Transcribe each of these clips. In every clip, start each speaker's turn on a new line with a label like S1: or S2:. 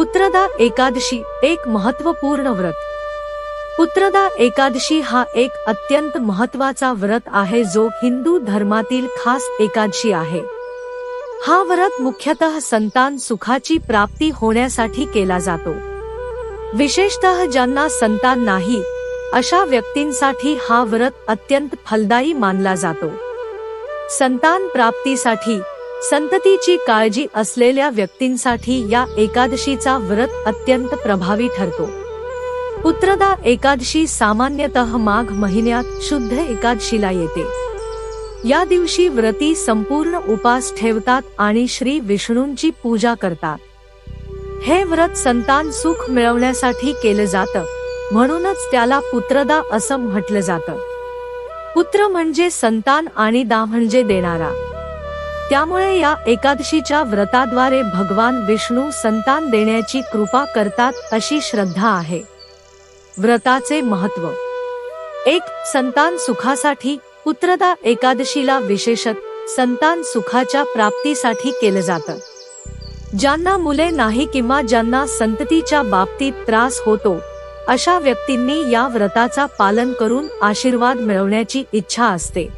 S1: पुत्रदा एकादशी एक महत्त्वपूर्ण व्रत. पुत्रदा एकादशी हा एक अत्यंत महत्त्वाचा व्रत आहे जो हिंदू धर्मातील खास एकादशी आहे. हा व्रत मुख्यतः संतान सुखाची प्राप्ती होण्यासाठी केला जातो. विशेषतः ज्यांना संतान नाही अशा व्यक्तींसाठी हा व्रत अत्यंत फलदायी मानला जातो. संतान प्राप्तीसाठी संततीची काळजी असलेल्या व्यक्तींसाठी या एकादशीचा व्रत अत्यंत प्रभावी ठरतो. पुत्रदा एकादशी सामान्यतः माघ महिन्यात शुद्ध एकादशीला येते. या दिवशी व्रती संपूर्ण उपास ठेवतात आणि श्री विष्णूंची पूजा करतात. हे व्रत संतान सुख मिळवण्यासाठी केलं जातं म्हणूनच त्याला पुत्रदा असं म्हटलं जातं. पुत्र म्हणजे संतान आणि दा म्हणजे देणारा. त्यामुळे या एकादशीच्या व्रताद्वारे भगवान विष्णू संतान देण्याची कृपा करतात अशी श्रद्धा आहे. व्रताचे महत्त्व. एक संतान सुखासाठी पुत्रदा एकादशीला विशेषत संतान सुखाच्या प्राप्तीसाठी केलं जातं. ज्यांना मुले नाही किंवा ज्यांना संततीच्या बाबतीत त्रास होतो अशा व्यक्तींनी या व्रताचा पालन करून आशीर्वाद मिळवण्याची इच्छा असते.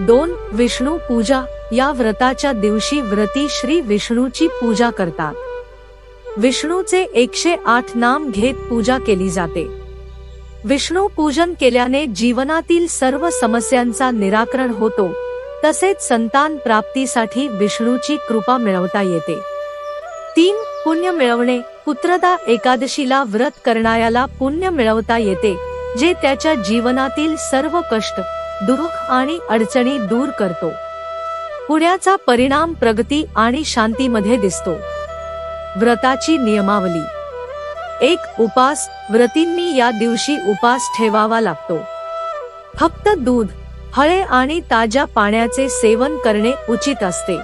S1: दोन विष्णू पूजा या व्रताच्या दिवशी व्रती श्री विष्णूची पूजा करतात. विष्णूचे एकशे आठ नाम घेत पूजा केली जाते. विष्णू पूजन केल्याने जीवनातील सर्व समस्यांचा निराकरण होतो तसेच संतान प्राप्तीसाठी विष्णूची कृपा मिळवता येते. तीन पुण्य मिळवणे पुत्रदा एकादशीला व्रत करणाऱ्याला पुण्य मिळवता येते जे त्याच्या जीवनातील सर्व कष्ट दुःख आणि अडचणी दूर करतो. पुण्याचा परिणाम प्रगती आणि शांतीमध्ये दिसतो. व्रताची नियमावली. एक उपास व्रतींनी या दिवशी उपास ठेवावा लागतो. फक्त दूध हळे आणि ताज्या पाण्याचे सेवन करणे उचित असते.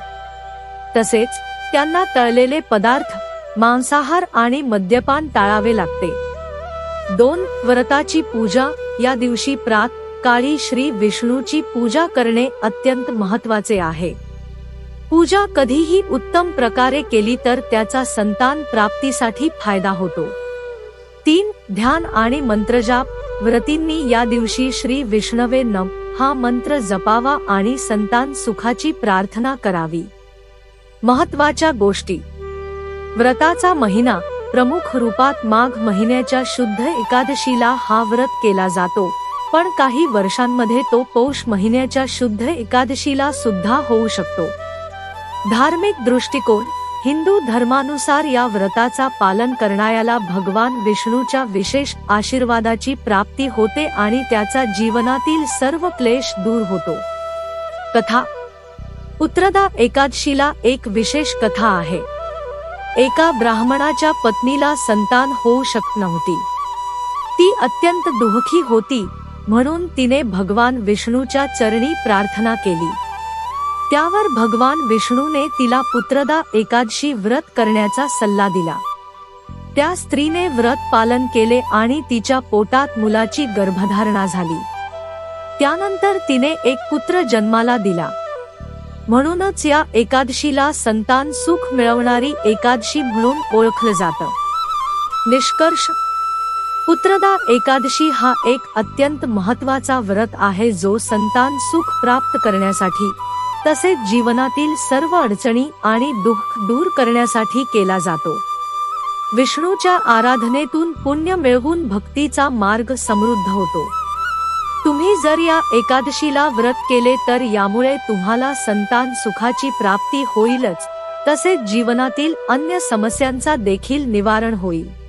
S1: तसेच त्यांना तळलेले पदार्थ मांसाहार आणि मद्यपान टाळावे लागते. दोन व्रताची पूजा या दिवशी प्रात काळी श्री विष्णूची पूजा करणे अत्यंत महत्त्वाचे आहे. पूजा कधीही उत्तम प्रकारे केली तर त्याचा संतान प्राप्तीसाठी फायदा होतो. तीन ध्यान आणि मंत्रजाप. व्रतींनी या दिवशी श्री विष्णवे नम हा मंत्र जपावा आणि संतान सुखाची प्रार्थना करावी. महत्त्वाच्या गोष्टी. व्रताचा महिना प्रमुख रूपात माघ महिन्याच्या शुद्ध एकादशीला हा व्रत केला जातो. पण काही वर्षांमध्ये तो पौष महिन्याच्या शुद्ध एकादशीला सुद्धा होऊ शकतो. धार्मिक दृष्टिकोन हिंदू धर्मानुसार या व्रताचा पालन करणाऱ्याला भगवान विष्णूच्या विशेष आशीर्वादाची प्राप्ती होते आणि त्याचा जीवनातील सर्व क्लेश दूर होतो. कथा. पुत्रदा एकादशीला एक विशेष कथा आहे. एका ब्राह्मणाच्या पत्नीला संतान होऊ शकत नव्हती. ती अत्यंत दुःखी होती म्हणून तिने भगवान विष्णूच्या चरणी प्रार्थना केली. त्यावर भगवान विष्णूने तिला पुत्रदा एकादशी व्रत करण्याचा सल्ला दिला. त्या स्त्रीने व्रत पालन केले आणि तिच्या पोटात मुलाची गर्भधारणा झाली. त्यानंतर तिने एक पुत्र जन्माला दिला. म्हणूनच या एकादशीला संतान सुख मिळवणारी एकादशी म्हणून ओळखलं जातं. निष्कर्ष पुत्रदा एकादशी हा एक अत्यंत महत्त्वाचा व्रत आहे जो संतान सुख प्राप्त करण्यासाठी तसेच जीवनातील सर्व अडचणी आणि दुःख दूर करण्यासाठी केला जातो. विष्णूच्या आराधनेतून पुण्य मिळवून भक्तीचा मार्ग समृद्ध होतो. तुम्ही जर या एकादशीला व्रत केले तर यामुळे तुम्हाला संतान सुखाची प्राप्ती होईलच तसेच जीवनातील अन्य समस्यांचा देखील निवारण होईल.